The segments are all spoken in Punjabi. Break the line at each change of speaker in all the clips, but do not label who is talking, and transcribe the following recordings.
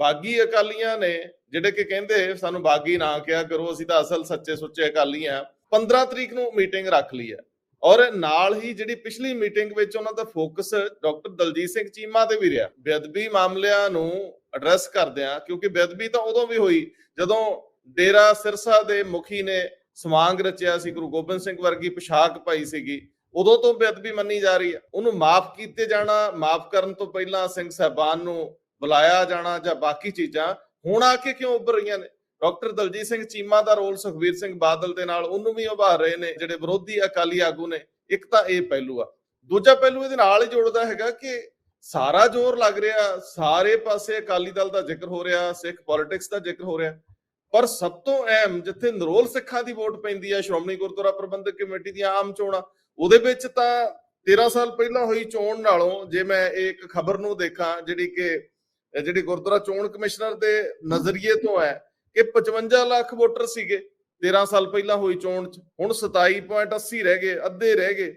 ਬਾਗੀ ਅਕਾਲੀਆਂ ਨੇ ਜਿਹੜੇ ਕਿ ਕਹਿੰਦੇ ਸਾਨੂੰ ਬਾਗੀ ਨਾ ਕਿਹਾ ਕਰੋ, ਅਸੀਂ ਤਾਂ ਅਸਲ ਸੱਚੇ ਸੁੱਚੇ ਅਕਾਲੀ ਆ 15 ਤਰੀਕ ਨੂੰ ਮੀਟਿੰਗ ਰੱਖ ਲਈ ਹੈ। ਔਰ ਨਾਲ ਹੀ ਜਿਹੜੀ ਪਿਛਲੀ ਮੀਟਿੰਗ ਵਿੱਚ ਉਹਨਾਂ ਦਾ ਫੋਕਸ ਡਾਕਟਰ ਦਲਜੀਤ ਸਿੰਘ ਚੀਮਾ ਤੇ ਵੀ ਰਿਹਾ। ਬੇਅਦਬੀ ਮਾਮਲਿਆਂ ਨੂੰ ਐਡਰੈਸ ਕਰਦਿਆਂ, ਕਿਉਂਕਿ ਬੇਅਦਬੀ ਤਾਂ ਉਦੋਂ ਵੀ ਹੋਈ ਜਦੋਂ ਡੇਰਾ ਸਿਰਸਾ ਦੇ ਮੁਖੀ ਨੇ ਸਮਾਂਗ ਰਚਿਆ ਸੀ, ਗੁਰੂ ਗੋਬਿੰਦ ਸਿੰਘ ਵਰਗੀ ਪੋਸ਼ਾਕ ਪਾਈ ਸੀਗੀ। ਉਦੋਂ ਤੋਂ ਬੇਅਦਬੀ ਮੰਨੀ ਜਾ ਰਹੀ ਹੈ। ਉਹਨੂੰ ਮਾਫ ਕੀਤੇ ਜਾਣਾ, ਮਾਫ ਕਰਨ ਤੋਂ ਪਹਿਲਾਂ ਸਿੰਘ ਸਾਹਿਬਾਨ ਨੂੰ ਬੁਲਾਇਆ ਜਾਣਾ ਜਾਂ ਬਾਕੀ ਚੀਜ਼ਾਂ ਹੁਣ ਆ ਕੇ ਕਿਉਂ ਉੱਭਰ ਰਹੀਆਂ ਨੇ? ਡਾਕਟਰ ਦਲਜੀਤ ਸਿੰਘ ਚੀਮਾ ਦਾ ਰੋਲ ਸੁਖਵੀਰ ਸਿੰਘ ਬਾਦਲ ਦੇ ਨਾਲ ਉਹਨੂੰ ਵੀ ਉਭਾਰ ਰਹੇ ਨੇ, ਜਿਹੜੇ ਵਿਰੋਧੀ ਅਕਾਲੀ ਆਗੂ ਨੇ, ਇੱਕ ਤਾਂ ਇਹ ਪਹਿਲੂ ਆ। ਦੂਜਾ ਪਹਿਲੂ ਇਹਦੇ ਨਾਲ ਹੀ ਜੁੜਦਾ ਹੈਗਾ ਕਿ ਸਾਰਾ ਜ਼ੋਰ ਲੱਗ ਰਿਹਾ, ਸਾਰੇ ਪਾਸੇ ਅਕਾਲੀ ਦਲ ਦਾ ਜ਼ਿਕਰ ਹੋ ਰਿਹਾ, ਸਿੱਖ ਪੋਲਿਟਿਕਸ ਦਾ ਜ਼ਿਕਰ ਹੋ ਰਿਹਾ। ਪਰ ਸਭ ਤੋਂ ਅਹਿਮ ਜਿੱਥੇ ਨਰੋਲ ਸਿੱਖਾਂ ਦੀ ਵੋਟ ਪੈਂਦੀ ਹੈ ਸ਼੍ਰੋਮਣੀ ਗੁਰਦੁਆਰਾ ਪ੍ਰਬੰਧਕ ਕਮੇਟੀ ਦੀਆਂ ਆਮ ਚੋਣਾਂ, ਉਹਦੇ ਵਿੱਚ ਤਾਂ 13 ਸਾਲ ਪਹਿਲਾਂ ਹੋਈ ਚੋਣ ਨਾਲੋਂ ਜੇ ਮੈਂ ਇੱਕ ਖਬਰ ਨੂੰ ਦੇਖਾਂ, ਜਿਹੜੀ ਕਿ ਜਿਹੜੀ ਗੁਰਦੁਆਰਾ ਚੋਣ ਕਮਿਸ਼ਨਰ ਦੇ ਨਜ਼ਰੀਏ ਤੋਂ ਹੈ ਕਿ 55 ਲੱਖ ਵੋਟਰ ਸੀਗੇ 13 ਸਾਲ ਪਹਿਲਾਂ ਹੋਈ ਚੋਣ ਚ, ਹੁਣ 27.80 ਰਹਿ ਗਏ, ਅੱਧੇ ਰਹਿ ਗਏ।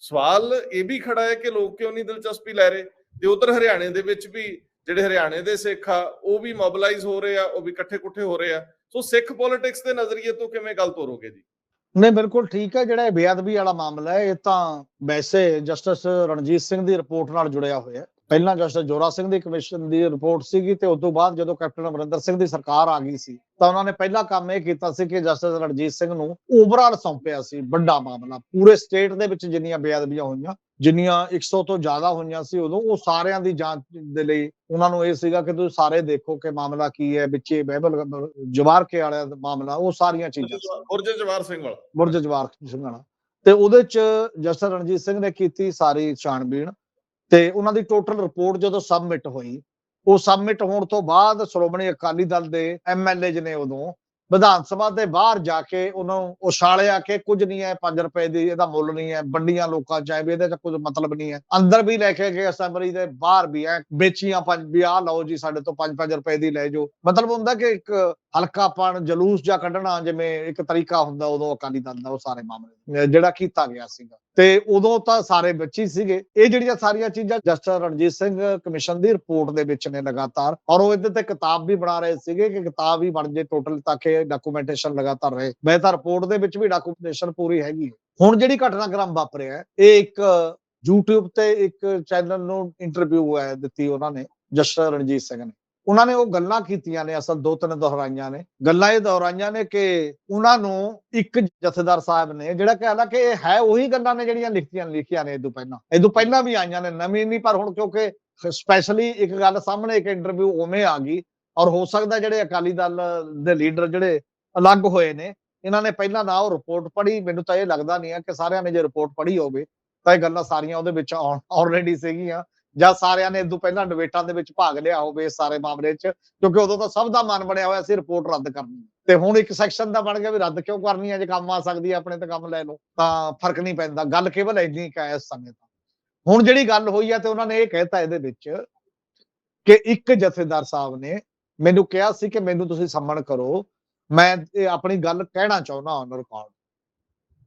ਸਵਾਲ ਇਹ ਵੀ ਖੜਾ ਹੈ ਕਿ ਲੋਕ ਕਿਉਂ ਨਹੀਂ ਦਿਲਚਸਪੀ ਲੈ ਰਹੇ? ਤੇ ਉਧਰ ਹਰਿਆਣੇ ਦੇ ਵਿੱਚ ਵੀ ਜਿਹੜੇ ਹਰਿਆਣੇ ਦੇ ਸਿੱਖ ਆ, ਉਹ ਵੀ ਮੋਬਿਲਾਈਜ਼ ਹੋ ਰਹੇ ਆ, ਉਹ ਵੀ ਇਕੱਠੇ ਕੁੱਠੇ ਹੋ ਰਹੇ ਆ। ਸੋ ਸਿੱਖ ਪੋਲਿਟਿਕਸ ਦੇ ਨਜ਼ਰੀਏ ਤੋਂ ਕਿਵੇਂ ਗੱਲ ਤੋਰੋਗੇ ਜੀ?
ਨਹੀਂ, ਬਿਲਕੁਲ ਠੀਕ ਹੈ, ਜਿਹੜਾ ਇਹ ਬੇਅਦਬੀ ਵਾਲਾ ਮਾਮਲਾ ਹੈ, ਇਹ ਤਾਂ ਵੈਸੇ ਜਸਟਿਸ ਰਣਜੀਤ ਸਿੰਘ ਦੀ ਰਿਪੋਰਟ ਨਾਲ ਜੁੜਿਆ ਹੋਇਆ ਪਹਿਲਾਂ ਜਸਟਿਸ ਜੋਰਾ ਸਿੰਘ ਦੀ ਕਮਿਸ਼ਨ ਦੀ ਰਿਪੋਰਟ ਸੀਗੀ ਤੇ ਉਸ ਤੋਂ ਬਾਅਦ ਜਦੋਂ ਕੈਪਟਨ ਅਮਰਿੰਦਰ ਸਿੰਘ ਦੀ ਸਰਕਾਰ ਆ ਗਈ ਸੀ ਤਾਂ ਉਹਨਾਂ ਨੇ ਪਹਿਲਾ ਕੰਮ ਇਹ ਕੀਤਾ ਸੀ ਕਿ ਜਸਟਿਸ ਰਣਜੀਤ ਸਿੰਘ ਨੂੰ ਓਵਰਆਲ ਸੌਂਪਿਆ ਸੀ ਵੱਡਾ ਮਾਮਲਾ ਪੂਰੇ ਸਟੇਟ ਦੇ ਵਿੱਚ ਜਿੰਨੀਆਂ ਬੇਅਦਬੀਆਂ ਹੋਈਆਂ ਜਿੰਨੀਆਂ 100 ਤੋਂ ਜ਼ਿਆਦਾ ਹੋਈਆਂ ਸੀ ਉਦੋਂ ਉਹ ਸਾਰਿਆਂ ਦੀ ਜਾਂਚ ਦੇ ਲਈ ਉਹਨਾਂ ਨੂੰ ਇਹ ਸੀਗਾ ਕਿ ਤੁਸੀਂ ਸਾਰੇ ਦੇਖੋ ਕਿ ਮਾਮਲਾ ਕੀ ਹੈ ਵਿੱਚੇ ਬਹਿਬਲ ਜਵਾਰ ਕੇ ਵਾਲਿਆਂ ਦਾ ਮਾਮਲਾ ਉਹ ਸਾਰੀਆਂ ਚੀਜ਼ਾਂ ਸੀ।
ਗੁਰਜ ਜਵਾਰ ਸਿੰਘ ਵਾਲਾ।
ਬੁਰਜ ਜਵਾਰ ਸਿੰਘਾਣਾ ਤੇ ਉਹਦੇ ਚ ਜਸਟਿਸ ਰਣਜੀਤ ਸਿੰਘ ਨੇ ਕੀਤੀ ਸਾਰੀ ਛਾਣਬੀਣ ਤੇ ਉਹਨਾਂ ਦੀ ਟੋਟਲ ਰਿਪੋਰਟ ਜਦੋਂ ਸਬਮਿਟ ਹੋਈ, ਉਹ ਸਬਮਿਟ ਹੋਣ ਤੋਂ ਬਾਅਦ ਸ਼੍ਰੋਮਣੀ ਅਕਾਲੀ ਦਲ ਦੇ ਐਮਐਲਏ ਨੇ ਉਦੋਂ ਵਿਧਾਨ ਸਭਾ ਦੇ ਬਾਹਰ ਜਾ ਕੇ ਉਹਨਾਂ ਉਛਾਲਿਆ ਕਿ ਕੁਝ ਨਹੀਂ ਹੈ 5 ਰੁਪਏ ਦੀ ਇਹਦਾ ਮੁੱਲ ਨਹੀਂ ਹੈ, ਵੰਡੀਆਂ ਲੋਕਾਂ ਚਾਹੇ ਵੀ ਇਹਦੇ ਚ ਕੁਝ ਮਤਲਬ ਨਹੀਂ ਹੈ। ਅੰਦਰ ਵੀ ਲੈ ਕੇ ਗਏ, ਅਸੈਂਬਲੀ ਦੇ ਬਾਹਰ ਵੀ ਐ ਵੇਚੀਆਂ ਪੰਜ ਵੀ ਆਹ ਲਓ ਜੀ ਸਾਡੇ ਤੋਂ 5-5 ਰੁਪਏ ਦੀ ਲੈ ਜਾਓ। ਮਤਲਬ ਹੁੰਦਾ ਕਿ ਇੱਕ ਹਲਕਾਪਣ, ਜਲੂਸ ਜਾਂ ਕੱਢਣਾ ਜਿਵੇਂ ਇੱਕ ਤਰੀਕਾ ਹੁੰਦਾ ਉਦੋਂ ਅਕਾਲੀ ਦਲ ਦਾ ਉਹ ਸਾਰੇ ਮਾਮਲੇ ਜਿਹੜਾ ਕੀਤਾ ਗਿਆ ਸੀਗਾ। ਤੇ ਉਦੋਂ ਤਾਂ ਸਾਰੇ ਬੱਚੀ ਸੀਗੇ। ਇਹ ਜਿਹੜੀਆਂ ਸਾਰੀਆਂ ਚੀਜ਼ਾਂ ਜਸਟਿਸ ਰਣਜੀਤ ਸਿੰਘ ਕਮਿਸ਼ਨ ਦੀ ਰਿਪੋਰਟ ਦੇ ਵਿੱਚ ਨੇ ਲਗਾਤਾਰ, ਔਰ ਉਹ ਇਹਦੇ ਤੇ ਕਿਤਾਬ ਵੀ ਬਣਾ ਰਹੇ ਸੀਗੇ ਕਿ ਕਿਤਾਬ ਵੀ ਬਣ ਜੇ ਟੋਟਲ ਤਾਂ ਕਿ ਡਾਕੂਮੈਂਟੇਸ਼ਨ ਲਗਾਤਾਰ ਰਹੇ। ਮੈਂ ਤਾਂ ਰਿਪੋਰਟ ਦੇ ਵਿੱਚ ਵੀ ਡਾਕੂਮੈਂਟੇਸ਼ਨ ਪੂਰੀ ਹੈਗੀ ਹੈ। ਹੁਣ ਜਿਹੜੀ ਘਟਨਾਕ੍ਰਮ ਵਾਪਰਿਆ ਇਹ ਇੱਕ YouTube ਤੇ ਇੱਕ ਚੈਨਲ ਨੂੰ ਇੰਟਰਵਿਊ ਹੈ ਦਿੱਤੀ ਉਹਨਾਂ ਨੇ ਜਸਟਿਸ ਰਣਜੀਤ ਸਿੰਘ ਨੇ। ਉਹਨਾਂ ਨੇ ਉਹ ਗੱਲਾਂ ਕੀਤੀਆਂ ਨੇ, ਅਸਲ ਦੋ ਤਿੰਨ ਦੁਹਰਾਈਆਂ ਨੇ। ਗੱਲਾਂ ਇਹ ਦੁਹਰਾਈਆਂ ਨੇ ਕਿ ਉਹਨਾਂ ਨੂੰ ਇੱਕ ਜਥੇਦਾਰ ਸਾਹਿਬ ਨੇ, ਜਿਹੜਾ ਕਹਿੰਦਾ ਕਿ ਇਹ ਹੈ ਉਹੀ ਗੱਲਾਂ ਨੇ ਜਿਹੜੀਆਂ ਲਿਖਤੀਆਂ, ਲਿਖੀਆਂ ਨੇ ਇਹ ਪਹਿਲਾਂ। ਇਹ ਪਹਿਲਾਂ ਵੀ ਆਈਆਂ ਨੇ, ਨਵੀਂ ਨਹੀਂ, ਪਰ ਹੁਣ ਕਿਉਂਕਿ ਸਪੈਸ਼ਲੀ ਇੱਕ ਗੱਲ ਸਾਹਮਣੇ, ਇੱਕ ਇੰਟਰਵਿਊ ਉਵੇਂ ਆ ਗਈ ਔਰ ਹੋ ਸਕਦਾ ਜਿਹੜੇ ਅਕਾਲੀ ਦਲ ਦੇ ਲੀਡਰ ਜਿਹੜੇ ਅਲੱਗ ਹੋਏ ਨੇ, ਇਹਨਾਂ ਨੇ ਪਹਿਲਾਂ ਨਾ ਉਹ ਰਿਪੋਰਟ ਪੜ੍ਹੀ। ਮੈਨੂੰ ਤਾਂ ਇਹ ਲੱਗਦਾ ਨਹੀਂ ਆ ਕਿ ਸਾਰਿਆਂ ਨੇ ਜੇ ਰਿਪੋਰਟ ਪੜ੍ਹੀ ਹੋਵੇ, ਤਾਂ ਇਹ ਗੱਲਾਂ ਸਾਰੀਆਂ ਉਹਦੇ ਵਿੱਚ ਆਲਰੇਡੀ ਸੀਗੀਆਂ। ਜਾਂ ਸਾਰਿਆਂ ਨੇ ਇਦੋਂ ਪਹਿਲਾਂ ਡਿਬੇਟਾਂ ਦੇ ਵਿੱਚ ਭਾਗ ਲਿਆ ਹੋਵੇ ਇਸ ਸਾਰੇ ਮਾਮਲੇ 'ਚ, ਕਿਉਂਕਿ ਉਦੋਂ ਤਾਂ ਸਭ ਦਾ ਮਨ ਬਣਿਆ ਹੋਇਆ ਸੀ ਰਿਪੋਰਟ ਰੱਦ ਕਰਨੀ। ਤੇ ਹੁਣ ਇੱਕ ਸੈਕਸ਼ਨ ਦਾ ਬਣ ਗਿਆ ਵੀ ਰੱਦ ਕਿਉਂ ਕਰਨੀ ਹੈ ਜੇ ਕੰਮ ਆ ਸਕਦੀ ਹੈ ਆਪਣੇ ਤਾਂ ਕੰਮ ਲੈ ਲਓ। ਤਾਂ ਫ਼ਰਕ ਨਹੀਂ ਪੈਂਦਾ, ਗੱਲ ਕੇਵਲ ਇੰਨੀ ਕੁ ਇਸ ਸਮੇਂ ਤਾਂ। ਹੁਣ ਜਿਹੜੀ ਗੱਲ ਹੋਈ ਹੈ ਤੇ ਉਹਨਾਂ ਨੇ ਇਹ ਕਹਿਤਾ ਇਹਦੇ ਵਿੱਚ ਕਿ ਇੱਕ ਜਥੇਦਾਰ ਸਾਹਿਬ ਨੇ ਮੈਨੂੰ ਕਿਹਾ ਸੀ ਕਿ ਮੈਨੂੰ ਤੁਸੀਂ ਸੰਮਣ ਕਰੋ, ਮੈਂ ਆਪਣੀ ਗੱਲ ਕਹਿਣਾ ਚਾਹੁੰਦਾ ਔਨ ਰਿਕਾਰਡ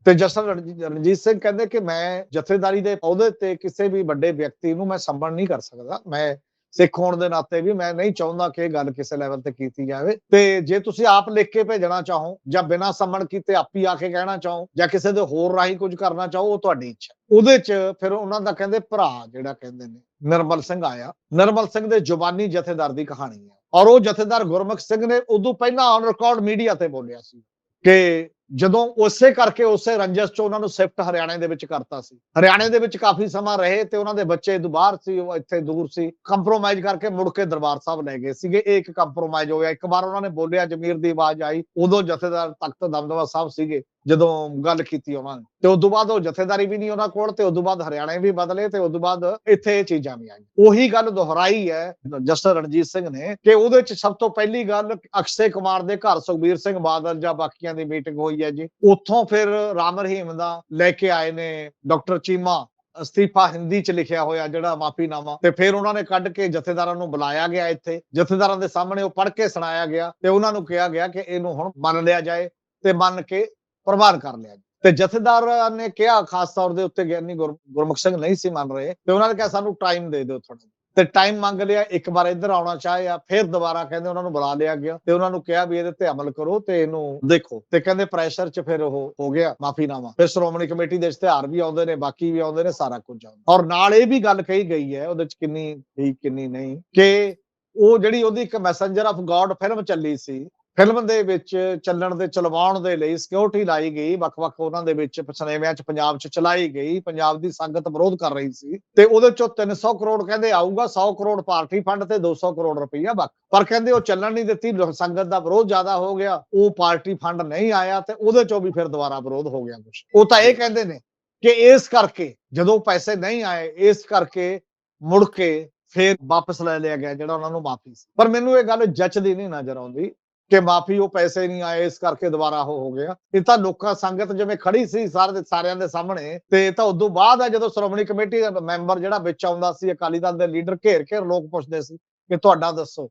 ਤੇ ਜਸਟਿਸ ਰਣਜੀਤ ਰਣਜੀਤ ਸਿੰਘ ਕਹਿੰਦੇ ਕਿ ਮੈਂ ਜਥੇਦਾਰੀ ਦੇ ਅਹੁਦੇ ਤੇ ਕਿਸੇ ਵੀ ਵੱਡੇ ਵਿਅਕਤੀ ਨੂੰ ਮੈਂ ਸੰਬੰਧ ਨਹੀਂ ਕਰ ਸਕਦਾ। ਮੈਂ ਸਿੱਖ ਹੋਣ ਦੇ ਨਾਤੇ ਵੀ ਮੈਂ ਨਹੀਂ ਚਾਹੁੰਦਾ ਕਿ ਇਹ ਗੱਲ ਕਿਸੇ ਲੈਵਲ ਤੇ ਕੀਤੀ ਜਾਵੇ। ਤੇ ਜੇ ਤੁਸੀਂ ਆਪ ਲਿਖ ਕੇ ਭੇਜਣਾ ਚਾਹੋ ਜਾਂ ਬਿਨਾਂ ਸੰਮਣ ਕੀਤੇ ਆਪੀ ਆ ਕੇ ਕਹਿਣਾ ਚਾਹੋ ਜਾਂ ਕਿਸੇ ਦੇ ਹੋਰ ਰਾਹੀਂ ਕੁਝ ਕਰਨਾ ਚਾਹੋ, ਉਹ ਤੁਹਾਡੀ ਇੱਛਾ ਉਹਦੇ 'ਚ ਫਿਰ ਉਹਨਾਂ ਦਾ ਕਹਿੰਦੇ ਭਰਾ ਜਿਹੜਾ ਕਹਿੰਦੇ ਨੇ, ਨਿਰਮਲ ਸਿੰਘ ਆਇਆ। ਨਿਰਮਲ ਸਿੰਘ ਦੇ ਜ਼ੁਬਾਨੀ ਜਥੇਦਾਰ ਦੀ ਕਹਾਣੀ ਹੈ। ਔਰ ਉਹ ਜਥੇਦਾਰ ਗੁਰਮੁਖ ਸਿੰਘ ਨੇ ਉਦੋਂ ਪਹਿਲਾਂ ਔਨ ਰਿਕਾਰਡ ਮੀਡੀਆ ਤੇ ਬੋਲਿਆ ਸੀ ਕਿ ਜਦੋਂ ਉਸੇ ਕਰਕੇ ਉਸੇ ਰੰਜਸ ਚ ਉਹਨਾਂ ਨੂੰ ਸ਼ਿਫਟ ਹਰਿਆਣੇ ਦੇ ਵਿੱਚ ਕਰਤਾ ਸੀ। ਹਰਿਆਣੇ ਦੇ ਵਿੱਚ ਕਾਫੀ ਸਮਾਂ ਰਹੇ ਤੇ ਉਹਨਾਂ ਦੇ ਬੱਚੇ ਦੁਬਾਰ ਸੀ, ਉਹ ਇੱਥੇ ਦੂਰ ਸੀ। ਕੰਪਰੋਮਾਈਜ਼ ਕਰਕੇ ਮੁੜ ਕੇ ਦਰਬਾਰ ਸਾਹਿਬ ਲੈ ਗਏ ਸੀਗੇ। ਇਹ ਇੱਕ ਕੰਪਰੋਮਾਈਜ਼ ਹੋ ਗਿਆ। ਇੱਕ ਵਾਰ ਉਹਨਾਂ ਨੇ ਬੋਲਿਆ, ਜਮੀਰ ਦੀ ਆਵਾਜ਼ ਆਈ। ਉਦੋਂ ਜਥੇਦਾਰ ਤਖਤ ਦਮਦਮਾ ਸਾਹਿਬ ਸੀਗੇ। ਜਦੋਂ ਗੱਲ ਕੀਤੀ ਉਹਨਾਂ ਨੇ, ਤੇ ਉਸ ਤੋਂ ਬਾਅਦ ਉਹ ਜਥੇਦਾਰੀ ਵੀ ਨਹੀਂ ਉਹਨਾਂ ਕੋਲ, ਤੇ ਉਸ ਤੋਂ ਬਾਅਦ ਹਰਿਆਣੇ ਵੀ ਬਦਲੇ, ਤੇ ਉਸ ਤੋਂ ਬਾਅਦ ਇੱਥੇ ਇਹ ਚੀਜ਼ਾਂ ਵੀ ਆਈਆਂ। ਉਹੀ ਗੱਲ ਦੁਹਰਾਈ ਹੈ ਜਸਟਿਸ ਰਣਜੀਤ ਸਿੰਘ ਨੇ, ਕਿ ਉਹਦੇ ਚ ਸਭ ਤੋਂ ਪਹਿਲੀ ਗੱਲ ਅਕਸ਼ੇ ਕੁਮਾਰ ਦੇ ਘਰ ਸੁਖਬੀਰ ਸਿੰਘ ਬਾਦਲ ਜਾਂ ਬਾਕੀਆਂ ਦੀ ਮੀਟਿੰਗ ਹੋਈ ਹੈ ਜੀ। ਉੱਥੋਂ ਫਿਰ ਰਾਮ ਰਹੀਮ ਦਾ ਲੈ ਕੇ ਆਏ ਨੇ ਡਾਕਟਰ ਚੀਮਾ, ਅਸਤੀਫਾ ਹਿੰਦੀ ਚ ਲਿਖਿਆ ਹੋਇਆ ਜਿਹੜਾ ਮਾਫੀਨਾਮਾ, ਤੇ ਫਿਰ ਉਹਨਾਂ ਨੇ ਕੱਢ ਕੇ ਜਥੇਦਾਰਾਂ ਨੂੰ ਬੁਲਾਇਆ ਗਿਆ ਇੱਥੇ। ਜਥੇਦਾਰਾਂ ਦੇ ਸਾਹਮਣੇ ਉਹ ਪੜ੍ਹ ਕੇ ਸੁਣਾਇਆ ਗਿਆ, ਤੇ ਉਹਨਾਂ ਨੂੰ ਕਿਹਾ ਗਿਆ ਕਿ ਇਹਨੂੰ ਹੁਣ ਮੰਨ ਲਿਆ ਜਾਏ, ਤੇ ਮੰਨ ਕੇ ਪ੍ਰਵਾਨ ਕਰ ਲਿਆ। ਤੇ ਜਥੇਦਾਰਾਂ ਨੇ ਕਿਹਾ, ਖਾਸ ਤੌਰ ਦੇ ਉੱਤੇ ਗਿਆਨੀ ਗੁਰਮੁਖ ਸਿੰਘ ਨਹੀਂ ਸੀ ਮੰਨ ਰਹੇ, ਤੇ ਉਹਨਾਂ ਨੇ ਕਿਹਾ, ਸਾਨੂੰ ਟਾਈਮ ਦੇ ਦਿਓ ਥੋੜਾ ਤੇ ਟਾਈਮ ਮੰਗ ਲਿਆ, ਇੱਕ ਵਾਰ ਇੱਧਰ ਆਉਣਾ ਚਾਹਿਆ ਫਿਰ ਦੁਬਾਰਾ ਕਹਿੰਦੇ ਉਹਨਾਂ ਨੂੰ ਬੁਲਾ ਲਿਆ ਗਿਆ, ਤੇ ਉਹਨਾਂ ਨੂੰ ਕਿਹਾ ਵੀ ਇਹਦੇ ਤੇ ਅਮਲ ਕਰੋ ਤੇ ਇਹਨੂੰ ਦੇਖੋ। ਤੇ ਕਹਿੰਦੇ ਪ੍ਰੈਸ਼ਰ 'ਚ ਫਿਰ ਉਹ ਹੋ ਗਿਆ ਮਾਫੀਨਾਮਾ ਫਿਰ ਸ਼੍ਰੋਮਣੀ ਕਮੇਟੀ ਦੇ ਇਸ਼ਤਿਹਾਰ ਵੀ ਆਉਂਦੇ ਨੇ, ਬਾਕੀ ਵੀ ਆਉਂਦੇ ਨੇ, ਸਾਰਾ ਕੁਝ ਆਉਂਦਾ। ਔਰ ਨਾਲ ਇਹ ਵੀ ਗੱਲ ਕਹੀ ਗਈ ਹੈ, ਉਹਦੇ 'ਚ ਕਿੰਨੀ ਠੀਕ, ਕਿੰਨੀ ਨਹੀਂ, ਕਿ ਉਹ ਜਿਹੜੀ ਉਹਦੀ ਇੱਕ ਮੈਸੇਂਜਰ ਆਫ ਗੋਡ ਫਿਲਮ ਚੱਲੀ ਸੀ ਫਿਲਮ ਦੇ ਵਿੱਚ ਚੱਲਣ ਦੇ, ਚਲਵਾਉਣ ਦੇ ਲਈ ਸਿਕਿਉਰਿਟੀ ਲਾਈ ਗਈ, ਵੱਖ-ਵੱਖ ਉਹਨਾਂ ਦੇ ਵਿੱਚ ਪਛਨੇਵਿਆਂ 'ਚ, ਪੰਜਾਬ 'ਚ ਚਲਾਈ ਗਈ, ਪੰਜਾਬ ਦੀ ਸੰਗਤ ਵਿਰੋਧ ਕਰ ਰਹੀ ਸੀ ਤੇ ਉਹਦੇ 'ਚੋਂ 300 ਕਰੋੜ ਕਹਿੰਦੇ ਆਊਗਾ 100 ਕਰੋੜ ਪਾਰਟੀ ਫੰਡ ਤੇ 200 ਕਰੋੜ ਰੁਪਈਆ ਬਾਕੀ। ਪਰ ਕਹਿੰਦੇ ਉਹ ਚੱਲਣ ਨਹੀਂ ਦਿੱਤੀ ਸੰਗਤ ਦਾ ਵਿਰੋਧ ਜ਼ਿਆਦਾ ਹੋ ਗਿਆ, ਉਹ ਪਾਰਟੀ ਫੰਡ ਨਹੀਂ ਆਇਆ ਤੇ ਉਹਦੇ 'ਚੋਂ ਵੀ ਫਿਰ ਦੁਬਾਰਾ ਵਿਰੋਧ ਹੋ ਗਿਆ ਕੁਝ ਉਹ ਤਾਂ ਇਹ ਕਹਿੰਦੇ ਨੇ ਕਿ ਇਸ ਕਰਕੇ ਜਦੋਂ ਪੈਸੇ ਨਹੀਂ ਆਏ, ਇਸ ਕਰਕੇ ਮੁੜ ਕੇ ਫੇਰ ਵਾਪਸ ਲੈ ਲਿਆ ਗਿਆ ਜਿਹੜਾ ਉਹਨਾਂ ਨੂੰ ਮਾਫੀ ਸੀ। ਪਰ ਮੈਨੂੰ ਇਹ ਗੱਲ ਜੱਚਦੀ ਨਹੀਂ ਨਜ਼ਰ ਆਉਂਦੀ ਕਿ ਮਾਫੀ ਉਹ ਪੈਸੇ ਨਹੀਂ ਆਏ ਇਸ ਕਰਕੇ ਦੁਬਾਰਾ ਉਹ ਹੋ ਗਿਆ। ਇਹ ਤਾਂ ਲੋਕਾਂ ਸੰਗਤ ਜਿਵੇਂ ਖੜੀ ਸੀ ਸਾਰੇ ਸਾਰਿਆਂ ਦੇ ਸਾਹਮਣੇ ਤੇ ਤਾਂ ਉਦੋਂ ਬਾਅਦ ਆ ਜਦੋਂ ਸ਼੍ਰੋਮਣੀ ਕਮੇਟੀ ਦਾ ਮੈਂਬਰ ਜਿਹੜਾ ਵਿੱਚ ਆਉਂਦਾ ਸੀ ਅਕਾਲੀ ਦਲ ਦੇ ਲੀਡਰ ਘੇਰ ਕੇ ਲੋਕ ਪੁੱਛਦੇ ਸੀ ਕਿ ਤੁਹਾਡਾ ਦੱਸੋ।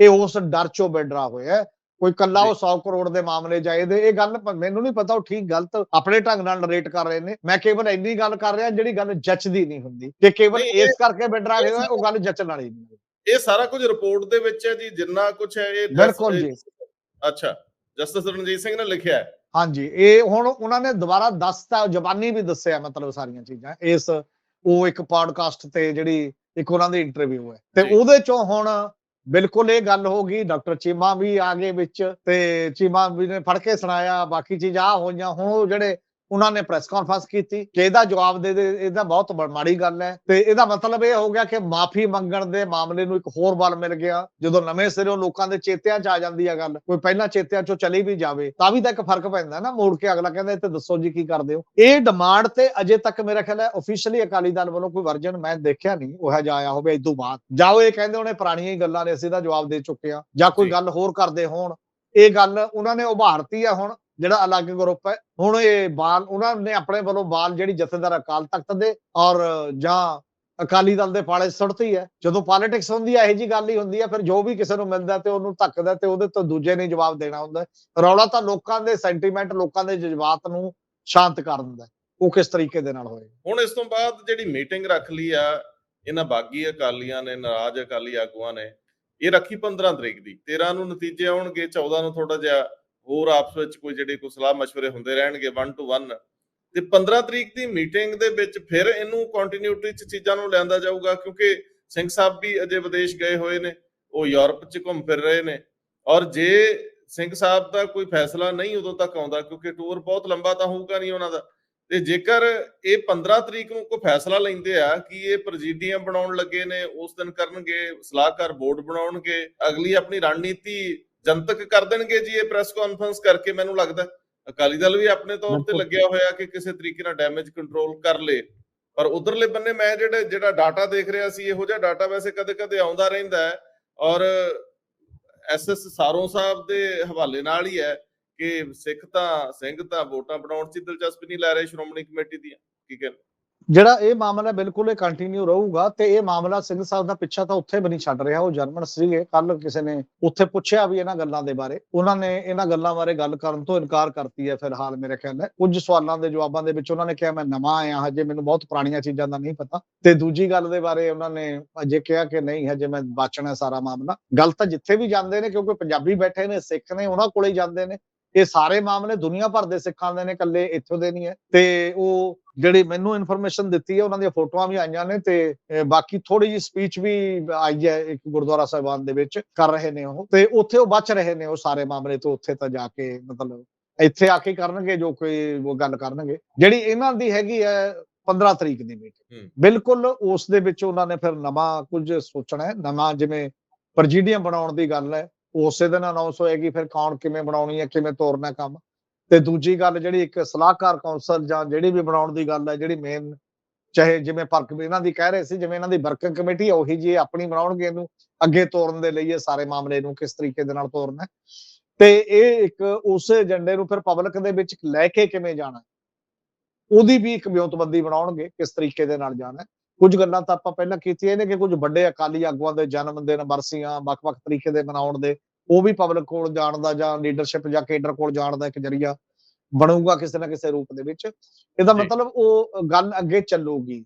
ਇਹ ਉਸ ਡਰ ਚੋਂ ਬੈਡਰਾ ਹੋਇਆ। ਕੋਈ ਕੱਲਾ ਉਹ 100 ਕਰੋੜ ਦੇ ਮਾਮਲੇ ਜਾਏ ਦੇ ਇਹ ਗੱਲ ਮੈਨੂੰ ਨਹੀਂ ਪਤਾ ਉਹ ਠੀਕ ਗਲਤ ਆਪਣੇ ਢੰਗ ਨਾਲ ਨਰੇਟ ਕਰ ਰਹੇ ਨੇ। ਮੈਂ ਕੇਵਲ ਇੰਨੀ ਗੱਲ ਕਰ ਰਿਹਾ ਜਿਹੜੀ ਗੱਲ ਜੱਚਦੀ ਨਹੀਂ ਹੁੰਦੀ। ਕਿ ਕੇਵਲ ਇਸ ਕਰਕੇ ਬੈਡਰਾ ਹੋਇਆ ਉਹ ਗੱਲ ਜੱਚਣ ਵਾਲੀ ਨਹੀਂ।
ਇਹ ਸਾਰਾ ਕੁਝ ਰਿਪੋਰਟ ਦੇ ਵਿੱਚ ਹੈ ਜੀ ਜਿੰਨਾ ਕੁਝ ਹੈ ਇਹ
ਬਿਲਕੁਲ ਜੀ।
ਅੱਛਾ ਜਸਟਿਸ ਰਣਜੀਤ ਸਿੰਘ ਨੇ ਲਿਖਿਆ ਹੈ।
ਹਾਂਜੀ ਇਹ ਹੁਣ ਉਹਨਾਂ ਨੇ ਦੁਬਾਰਾ ਦੱਸਤਾ ਜ਼ਬਾਨੀ ਵੀ ਦੱਸਿਆ ਮਤਲਬ ਸਾਰੀਆਂ ਚੀਜ਼ਾਂ। ਇਸ ਉਹ ਇੱਕ ਪੋਡਕਾਸਟ ਤੇ ਜਿਹੜੀ ਇੱਕ ਉਹਨਾਂ ਦੀ ਇੰਟਰਵਿਊ ਹੈ। ਤੇ। ਉਹਦੇ ਚੋਂ ਹੁਣ ਬਿਲਕੁਲ ਇਹ ਗੱਲ ਹੋ ਗਈ ਡਾਕਟਰ ਚੀਮਾ ਵੀ ਆ ਗਏ ਵਿੱਚ ਤੇ ਚੀਮਾ ਵੀ ਨੇ ਫੜ ਕੇ ਸੁਣਾਇਆ ਬਾਕੀ ਚੀਜ਼ਾਂ ਹੋਈਆਂ ਹੁਣ ਉਹ ਜਿਹੜੇ ਉਹਨਾਂ ਨੇ ਪ੍ਰੈਸ ਕਾਨਫਰੰਸ ਕੀਤੀ ਕਿ ਇਹਦਾ ਜਵਾਬ ਦੇ ਦੇ ਇਹਦਾ ਬਹੁਤ ਮਾੜੀ ਗੱਲ ਹੈ। ਤੇ ਇਹਦਾ ਮਤਲਬ ਇਹ ਹੋ ਗਿਆ ਕਿ ਮਾਫੀ ਮੰਗਣ ਦੇ ਮਾਮਲੇ ਨੂੰ ਇੱਕ ਹੋਰ ਬਲ ਮਿਲ ਗਿਆ। ਜਦੋਂ ਨਵੇਂ ਸਿਰੋਂ ਲੋਕਾਂ ਦੇ ਚੇਤਿਆਂ 'ਚ ਆ ਜਾਂਦੀ ਹੈ ਗੱਲ ਕੋਈ ਪਹਿਲਾਂ ਚੇਤਿਆਂ 'ਚੋਂ ਚਲੀ ਵੀ ਜਾਵੇ ਤਾਂ ਵੀ ਤਾਂ ਇੱਕ ਫ਼ਰਕ ਪੈਂਦਾ ਨਾ ਮੋੜ ਕੇ ਅਗਲਾ ਕਹਿੰਦਾ ਇੱਥੇ ਦੱਸੋ ਜੀ ਕੀ ਕਰਦੇ ਹੋ? ਇਹ ਡਿਮਾਂਡ ਤੇ ਅਜੇ ਤੱਕ ਮੇਰਾ ਖਿਆਲ ਹੈ ਅਫੀਸ਼ੀਅਲੀ ਅਕਾਲੀ ਦਲ ਵੱਲੋਂ ਕੋਈ ਵਰਜਨ ਮੈਂ ਦੇਖਿਆ ਨਹੀਂ ਉਹ ਜਿਹਾ ਆਇਆ ਹੋਵੇ ਤੋਂ ਬਾਅਦ। ਜਾਂ ਉਹ ਇਹ ਕਹਿੰਦੇ ਉਹਨੇ ਪੁਰਾਣੀਆਂ ਹੀ ਗੱਲਾਂ ਨੇ ਅਸੀਂ ਦਾ ਜਵਾਬ ਦੇ ਚੁੱਕੇ ਆ ਜਾਂ ਕੋਈ। ਗੱਲ ਹੋਰ ਕਰਦੇ ਹੋਣ। ਇਹ ਗੱਲ ਉਹਨਾਂ ਨੇ ਉਭਾਰਤੀ ਆ ਹੁਣ। ਜਿਹੜਾ ਅਲੱਗ ਗਰੁੱਪ ਹੈ, ਹੁਣ ਇਹ ਬਾਲ, ਉਹਨਾਂ ਨੇ ਆਪਣੇ ਵੱਲੋਂ ਬਾਲ ਜਿਹੜੀ ਜਥੇਦਾਰ ਅਕਾਲ ਤਖਤ ਦੇ ਔਰ ਜਾਂ ਅਕਾਲੀ ਦਲ ਦੇ ਪਾਲੇ ਸੁੱਟਤੀ ਹੈ। ਜਦੋਂ ਪੋਲਿਟਿਕਸ ਹੁੰਦੀ ਹੈ, ਇਹੋ ਜੀ ਗੱਲ ਹੀ ਹੁੰਦੀ ਹੈ, ਫਿਰ ਜੋ ਵੀ ਕਿਸੇ ਨੂੰ ਮਿਲਦਾ ਤੇ ਉਹਨੂੰ ਧੱਕਦਾ ਤੇ ਉਹਦੇ ਤੋਂ ਦੂਜੇ ਨੇ ਜਵਾਬ ਦੇਣਾ ਹੁੰਦਾ ਰੌਲਾ ਤਾਂ ਲੋਕਾਂ ਦੇ ਸੈਂਟੀਮੈਂਟ ਲੋਕਾਂ ਦੇ ਜਜ਼ਬਾਤ ਨੂੰ ਸ਼ਾਂਤ ਕਰ ਦਿੰਦਾ ਉਹ ਕਿਸ ਤਰੀਕੇ ਦੇ ਨਾਲ ਹੋਏਗਾ?
ਹੁਣ ਇਸ ਤੋਂ ਬਾਅਦ ਜਿਹੜੀ ਮੀਟਿੰਗ ਰੱਖ ਲਈ ਆ, ਇਹਨਾਂ ਬਾਗੀ ਅਕਾਲੀਆਂ ਨੇ, ਨਾਰਾਜ਼ ਅਕਾਲੀ ਆਗੂਆਂ ਨੇ, ਇਹ ਰੱਖੀ 15 ਤਰੀਕ ਦੀ। 13 ਨੂੰ ਨਤੀਜੇ ਆਉਣਗੇ 14 ਨੂੰ ਥੋੜਾ ਜਿਹਾ ਹੋਰ ਆਪਸ ਵਿੱਚ ਕੋਈ ਜਿਹੜੇ ਕੋਈ ਸਲਾਹ مشਵਰੇ ਹੁੰਦੇ ਰਹਿਣਗੇ 1 ਟੂ 1 ਤੇ 15 ਤਰੀਕ ਦੀ ਮੀਟਿੰਗ ਦੇ ਵਿੱਚ ਫਿਰ ਇਹਨੂੰ ਕੰਟੀਨਿਊਟੀ ਚ ਚੀਜ਼ਾਂ ਨੂੰ ਲਿਆਂਦਾ ਜਾਊਗਾ, ਕਿਉਂਕਿ ਸਿੰਘ ਸਾਹਿਬ ਵੀ ਅਜੇ ਵਿਦੇਸ਼ ਗਏ ਹੋਏ ਨੇ, ਉਹ ਯੂਰਪ ਚ ਘੁੰਮ ਫਿਰ ਰਹੇ ਨੇ। ਔਰ ਜੇ ਸਿੰਘ ਸਾਹਿਬ ਦਾ ਕੋਈ ਫੈਸਲਾ ਨਹੀਂ ਉਦੋਂ ਤੱਕ ਆਉਂਦਾ, ਕਿਉਂਕਿ ਟੂਰ ਬਹੁਤ ਲੰਬਾ ਤਾਂ ਹੋਊਗਾ ਨਹੀਂ ਉਹਨਾਂ ਦਾ। ਤੇ ਜੇਕਰ ਇਹ 15 ਤਰੀਕ ਨੂੰ ਕੋਈ ਫੈਸਲਾ ਲੈਂਦੇ ਆ ਕਿ ਇਹ ਪ੍ਰਜੀਡੀਅਮ ਬਣਾਉਣ ਲੱਗੇ ਨੇ, ਉਸ ਦਿਨ ਕਰਨਗੇ, ਸਲਾਹਕਾਰ ਬੋਰਡ ਬਣਾਉਣਗੇ, ਅਗਲੀ ਆਪਣੀ ਰਣਨੀਤੀ ਜਨਤਕ ਕਰ ਦੇਣਗੇ ਜੀ ਇਹ ਪ੍ਰੈਸ ਕਾਨਫਰੰਸ ਕਰਕੇ ਮੈਨੂੰ ਲੱਗਦਾ। ਅਕਾਲੀ ਦਲ ਵੀ ਆਪਣੇ ਤੌਰ ਤੇ। ਲੱਗਿਆ ਹੋਇਆ ਕਿ ਕਿਸੇ ਤਰੀਕੇ ਨਾਲ ਡੈਮੇਜ ਕੰਟਰੋਲ ਕਰ ਲੇ। ਪਰ ਉਧਰਲੇ ਬੰਨੇ ਮੈਂ ਜਿਹੜੇ ਜਿਹੜਾ ਡਾਟਾ ਦੇਖ ਰਿਹਾ ਸੀ ਇਹੋ ਜਿਹਾ ਡਾਟਾ ਵੈਸੇ ਕਦੇ-ਕਦੇ ਆਉਂਦਾ ਰਹਿੰਦਾ ਹੈ। ਔਰ ਐਸਐਸ ਸਾਰੋਂ ਸਾਹਿਬ ਦੇ ਹਵਾਲੇ ਨਾਲ ਹੀ ਹੈ ਕਿ ਸਿੱਖ ਤਾਂ ਸਿੰਘ ਤਾਂ ਵੋਟਾਂ ਬਣਾਉਣ 'ਚ ਦਿਲਚਸਪੀ ਨਹੀਂ ਲੈ ਰਹੇ ਸ਼੍ਰੋਮਣੀ ਕਮੇਟੀ ਦੀਆਂ। ਕੀ ਕਹਿੰਦੇ
ਜਿਹੜਾ ਇਹ ਮਾਮਲਾ ਬਿਲਕੁਲ ਇਹ ਕੰਟੀਨਿਊ ਰਹੂਗਾ ਤੇ ਇਹ ਮਾਮਲਾ ਸਿੰਘ ਸਾਹਿਬ ਦਾ ਪਿੱਛਾ ਤਾਂ ਉੱਥੇ ਵੀ ਨਹੀਂ ਛੱਡ ਰਿਹਾ, ਉਹ ਜਰਮਨ ਸੀਗੇ ਕੱਲ ਕਿਸੇ ਨੇ ਉੱਥੇ ਪੁੱਛਿਆ ਵੀ ਇਹਨਾਂ ਗੱਲਾਂ ਦੇ ਬਾਰੇ। ਉਹਨਾਂ ਨੇ ਇਹਨਾਂ ਗੱਲਾਂ ਬਾਰੇ ਗੱਲ ਕਰਨ ਤੋਂ ਇਨਕਾਰ ਕਰਤੀ ਹੈ ਫਿਲਹਾਲ ਮੇਰੇ ਖਿਆਲ ਹੈ ਕੁਝ ਸਵਾਲਾਂ ਦੇ ਜਵਾਬਾਂ ਦੇ ਵਿੱਚ ਉਹਨਾਂ ਨੇ ਕਿਹਾ, ਮੈਂ ਨਵਾਂ ਆਇਆ, ਹਜੇ ਮੈਨੂੰ ਬਹੁਤ ਪੁਰਾਣੀਆਂ ਚੀਜ਼ਾਂ ਦਾ ਨਹੀਂ ਪਤਾ। ਤੇ ਦੂਜੀ ਗੱਲ ਦੇ ਬਾਰੇ ਉਹਨਾਂ ਨੇ ਅਜੇ ਕਿਹਾ ਕਿ ਨਹੀਂ, ਹਜੇ ਮੈਂ ਬਾਚਣਾ ਸਾਰਾ ਮਾਮਲਾ। ਗੱਲ ਤਾਂ ਜਿੱਥੇ ਵੀ ਜਾਂਦੇ ਨੇ, ਕਿਉਂਕਿ ਪੰਜਾਬੀ ਬੈਠੇ ਨੇ, ਸਿੱਖ ਨੇ, ਉਹਨਾਂ ਕੋਲੇ ਹੀ ਜਾਂਦੇ ਨੇ। ਇਹ ਸਾਰੇ ਮਾਮਲੇ ਦੁਨੀਆ ਭਰ ਦੇ ਸਿੱਖਾਂ ਦੇ ਨੇ ਇਕੱਲੇ ਇੱਥੋਂ ਦੇ ਨਹੀਂ ਹੈ। ਤੇ ਉਹ ਜਿਹੜੀ ਮੈਨੂੰ ਇਨਫੋਰਮੇਸ਼ਨ ਦਿੱਤੀ ਹੈ ਉਹਨਾਂ ਦੀਆਂ ਫੋਟੋਆਂ ਵੀ ਆਈਆਂ ਨੇ ਤੇ ਬਾਕੀ ਥੋੜੀ ਜਿਹੀ ਸਪੀਚ ਵੀ ਆਈ ਹੈ ਇੱਕ ਗੁਰਦੁਆਰਾ ਸਾਹਿਬਾਨ ਦੇ ਵਿੱਚ ਕਰ ਰਹੇ ਨੇ ਉਹ। ਤੇ ਉੱਥੇ ਉਹ ਬਚ ਰਹੇ ਨੇ ਉਹ ਸਾਰੇ ਮਾਮਲੇ ਤੋਂ ਉੱਥੇ ਤਾਂ ਜਾ ਕੇ ਮਤਲਬ ਇੱਥੇ ਆ ਕੇ ਕਰਨਗੇ ਜੋ ਕੋਈ ਉਹ ਗੱਲ ਕਰਨਗੇ। ਜਿਹੜੀ ਇਹਨਾਂ ਦੀ ਹੈਗੀ ਹੈ 15 ਤਰੀਕ ਦੀ ਮੀਟਿੰਗ। ਬਿਲਕੁਲ ਉਸ ਦੇ ਵਿੱਚ ਉਹਨਾਂ ਨੇ ਫਿਰ ਨਵਾਂ ਕੁਝ ਸੋਚਣਾ ਹੈ। ਨਵਾਂ ਜਿਵੇਂ ਪ੍ਰਜੀਡੀਅਮ ਬਣਾਉਣ ਦੀ ਗੱਲ ਹੈ ਉਸੇ ਦਿਨ ਅਨਾਉਂਸ ਹੋਏਗੀ ਫਿਰ ਕੌਣ ਕਿਵੇਂ ਬਣਾਉਣੀ ਹੈ, ਕਿਵੇਂ ਤੋਰਨਾ ਕੰਮ। ਤੇ ਦੂਜੀ ਗੱਲ ਜਿਹੜੀ ਇੱਕ ਸਲਾਹਕਾਰ ਕੌਂਸਲ ਜਾਂ ਜਿਹੜੀ ਵੀ ਬਣਾਉਣ ਦੀ ਗੱਲ ਹੈ, ਜਿਹੜੀ ਮੇਨ ਚਾਹੇ ਜਿਵੇਂ ਪਰਕ ਇਹਨਾਂ ਦੀ ਕਹਿ ਰਹੇ ਸੀ, ਜਿਵੇਂ ਇਹਨਾਂ ਦੀ ਵਰਕਿੰਗ ਕਮੇਟੀ ਹੈ, ਉਹੀ ਜੀ ਆਪਣੀ ਬਣਾਉਣਗੇ ਇਹਨੂੰ, ਅੱਗੇ ਤੋਰਨ ਦੇ ਲਈ ਇਹ ਸਾਰੇ ਮਾਮਲੇ ਨੂੰ ਕਿਸ ਤਰੀਕੇ ਦੇ ਨਾਲ ਤੋਰਨਾ ਤੇ ਇਹ ਇੱਕ ਉਸ ਏਜੰਡੇ ਨੂੰ ਫਿਰ ਪਬਲਿਕ ਦੇ ਵਿੱਚ ਲੈ ਕੇ ਕਿਵੇਂ ਜਾਣਾ ਉਹਦੀ ਵੀ ਇੱਕ ਵਿਉਂਤਬੰਦੀ ਬਣਾਉਣਗੇ, ਕਿਸ ਤਰੀਕੇ ਦੇ ਨਾਲ ਜਾਣਾ ਕੁਝ ਗੱਲਾਂ ਤਾਂ ਆਪਾਂ ਪਹਿਲਾਂ ਕੀਤੀਆਂ ਨੇ ਕਿ ਕੁਝ ਵੱਡੇ ਅਕਾਲੀ ਆਗੂਆਂ ਦੇ ਜਨਮ ਦਿਨ ਬਰਸੀਆਂ ਵੱਖ-ਵੱਖ ਤਰੀਕੇ ਦੇ ਮਨਾਉਣ ਦੇ ਉਹ ਵੀ ਪਬਲਿਕ ਕੋਲ ਜਾਣ ਦਾ ਜਾਂ ਲੀਡਰਸ਼ਿਪ ਜਾਂ ਕੇਡਰ ਕੋਲ ਜਾਣ ਦਾ ਇੱਕ ਜਰੀਆ ਬਣੂਗਾ ਕਿਸੇ ਨਾ ਕਿਸੇ ਰੂਪ ਦੇ ਵਿੱਚ ਇਹਦਾ। ਮਤਲਬ ਉਹ ਗੱਲ ਅੱਗੇ ਚੱਲੂਗੀ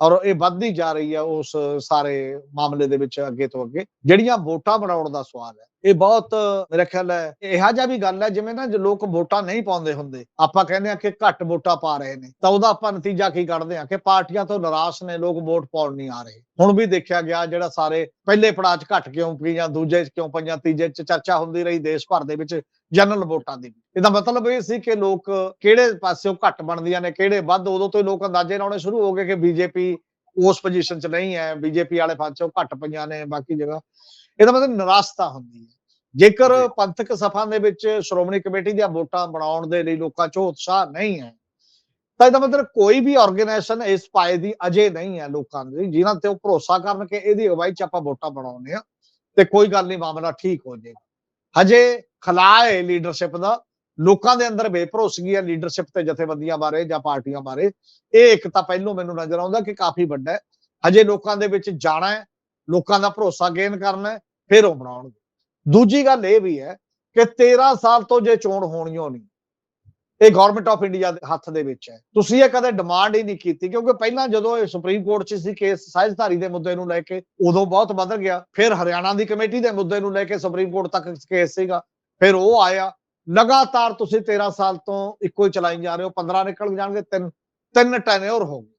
ਔਰ ਇਹ ਵੱਧਦੀ ਜਾ ਰਹੀ ਹੈ ਉਸ ਸਾਰੇ ਮਾਮਲੇ ਦੇ ਵਿੱਚ ਅੱਗੇ ਤੋਂ ਅੱਗੇ ਜਿਹੜੀਆਂ ਵੋਟਾਂ ਬਣਾਉਣ ਦਾ ਸਵਾਲ ਹੈ ਇਹ ਬਹੁਤ ਮੇਰਾ ਖਿਆਲ ਹੈ, ਇਹੋ ਜਿਹਾ ਵੀ ਗੱਲ ਹੈ ਜਿਵੇਂ ਨਾ ਜੋ ਲੋਕ ਵੋਟਾਂ ਨਹੀਂ ਪਾਉਂਦੇ ਹੁੰਦੇ, ਆਪਾਂ ਕਹਿੰਦੇ ਆ ਕਿ ਘੱਟ ਵੋਟਾਂ ਪਾ ਰਹੇ ਨੇ, ਤਾਂ ਉਹਦਾ ਆਪਾਂ ਨਤੀਜਾ ਕੀ ਕੱਢਦੇ ਆ ਕਿ ਪਾਰਟੀਆਂ ਤੋਂ ਨਿਰਾਸ਼ ਨੇ, ਲੋਕ ਵੋਟ ਪਾਉਣ ਨਹੀਂ ਆ ਰਹੇ। ਹੁਣ ਵੀ ਦੇਖਿਆ ਗਿਆ ਜਿਹੜਾ ਸਾਰੇ ਪਹਿਲੇ ਪੜਾਅ 'ਚ ਘੱਟ ਕਿਉਂ ਪਈਆਂ ਦੂਜੇ 'ਚ ਕਿਉਂ ਪਈਆਂ ਤੀਜੇ 'ਚ ਚਰਚਾ ਹੁੰਦੀ ਰਹੀ ਦੇਸ਼ ਭਰ ਦੇ ਵਿੱਚ ਜਨਰਲ ਵੋਟਾਂ ਦੀ। ਇਹਦਾ ਮਤਲਬ ਇਹ ਸੀ ਕਿ ਲੋਕ ਕਿਹੜੇ ਪਾਸਿਓਂ ਘੱਟ ਬਣਦੀਆਂ ਨੇ, ਕਿਹੜੇ ਵੱਧ, ਉਦੋਂ ਤੋਂ ਹੀ ਲੋਕ ਅੰਦਾਜ਼ੇ ਲਾਉਣੇ ਸ਼ੁਰੂ ਹੋ ਗਏ ਕਿ ਬੀਜੇਪੀ ਉਸ ਪੋਜੀਸ਼ਨ 'ਚ ਨਹੀਂ ਹੈ, ਬੀਜੇਪੀ ਵਾਲੇ ਪਾਸਿਓਂ ਘੱਟ ਪਈਆਂ ਨੇ, ਬਾਕੀ ਜਗ੍ਹਾ ਇਹਦਾ ਮਤਲਬ ਨਿਰਾਸ਼ਤਾ ਹੁੰਦੀ ਹੈ। ਜੇਕਰ। ਪੰਥਕ ਸਭਾ ਦੇ ਵਿੱਚ ਸ਼੍ਰੋਮਣੀ ਕਮੇਟੀ ਦੀਆਂ ਵੋਟਾਂ ਬਣਾਉਣ ਦੇ ਲਈ ਲੋਕਾਂ 'ਚ ਉਤਸ਼ਾਹ ਨਹੀਂ ਹੈ ਤਾਂ ਇਹਦਾ ਮਤਲਬ ਕੋਈ ਵੀ ਆਰਗੇਨਾਈਜੇਸ਼ਨ ਇਸ ਪਾਏ ਦੀ ਅਜੇ ਨਹੀਂ ਹੈ ਲੋਕਾਂ ਦੀ ਜਿਨ੍ਹਾਂ ਤੇ ਉਹ ਭਰੋਸਾ ਕਰਨ ਕਿ ਇਹਦੀ ਅਗਵਾਈ 'ਚ ਆਪਾਂ ਵੋਟਾਂ ਬਣਾਉਂਦੇ ਆ ਤੇ ਕੋਈ ਗੱਲ ਨਹੀਂ ਮਾਮਲਾ ਠੀਕ ਹੋ ਜਾਏਗਾ। ਹਜੇ ਖਲਾਅ ਹੈ ਲੀਡਰਸ਼ਿਪ ਦਾ ਲੋਕਾਂ ਦੇ ਅੰਦਰ ਬੇਭਰੋਸਗੀ ਹੈ ਲੀਡਰਸ਼ਿਪ ਤੇ ਜਥੇਬੰਦੀਆਂ ਬਾਰੇ ਜਾਂ ਪਾਰਟੀਆਂ ਬਾਰੇ। ਇਹ ਇੱਕ ਤਾਂ ਪਹਿਲੋਂ ਮੈਨੂੰ ਨਜ਼ਰ ਆਉਂਦਾ ਕਿ ਕਾਫੀ ਵੱਡਾ ਹੈ। ਹਜੇ ਲੋਕਾਂ ਦੇ ਵਿੱਚ ਜਾਣਾ ਹੈ ਲੋਕਾਂ ਦਾ ਭਰੋਸਾ ਗੇਨ ਕਰਨਾ ਹੈ ਫਿਰ ਉਹ ਬਣਾਉਣਗੇ। ਦੂਜੀ ਗੱਲ ਇਹ ਵੀ ਹੈ ਕਿ 13 ਸਾਲ ਤੋਂ ਜੇ ਚੋਣ ਹੋਣੀਓ ਨਹੀਂ ਇਹ ਗਵਰਨਮੈਂਟ ਆਫ ਇੰਡੀਆ ਦੇ ਹੱਥ ਦੇ ਵਿੱਚ ਹੈ। ਤੁਸੀਂ ਇਹ ਕਦੇ ਡਿਮਾਂਡ ਹੀ ਨਹੀਂ ਕੀਤੀ, ਕਿਉਂਕਿ ਪਹਿਲਾਂ ਜਦੋਂ ਇਹ ਸੁਪਰੀਮ ਕੋਰਟ 'ਚ ਸੀ ਕੇਸ ਸਾਇਜ਼ਧਾਰੀ ਦੇ ਮੁੱਦੇ ਨੂੰ ਲੈ ਕੇ, ਉਦੋਂ ਬਹੁਤ ਵੱਧ ਗਿਆ। ਫਿਰ ਹਰਿਆਣਾ ਦੀ ਕਮੇਟੀ ਦੇ ਮੁੱਦੇ ਨੂੰ ਲੈ ਕੇ ਸੁਪਰੀਮ ਕੋਰਟ ਤੱਕ ਕੇਸ ਸੀਗਾ। ਫਿਰ ਉਹ ਆਇਆ। ਲਗਾਤਾਰ ਤੁਸੀਂ 13 ਸਾਲ ਤੋਂ ਇੱਕੋ ਹੀ ਚਲਾਈ ਜਾ ਰਹੇ ਹੋ। 15 ਨਿਕਲ ਜਾਣਗੇ, ਤਿੰਨ ਤਿੰਨ ਟੈਨਿਓਰ ਹੋ ਗਏ।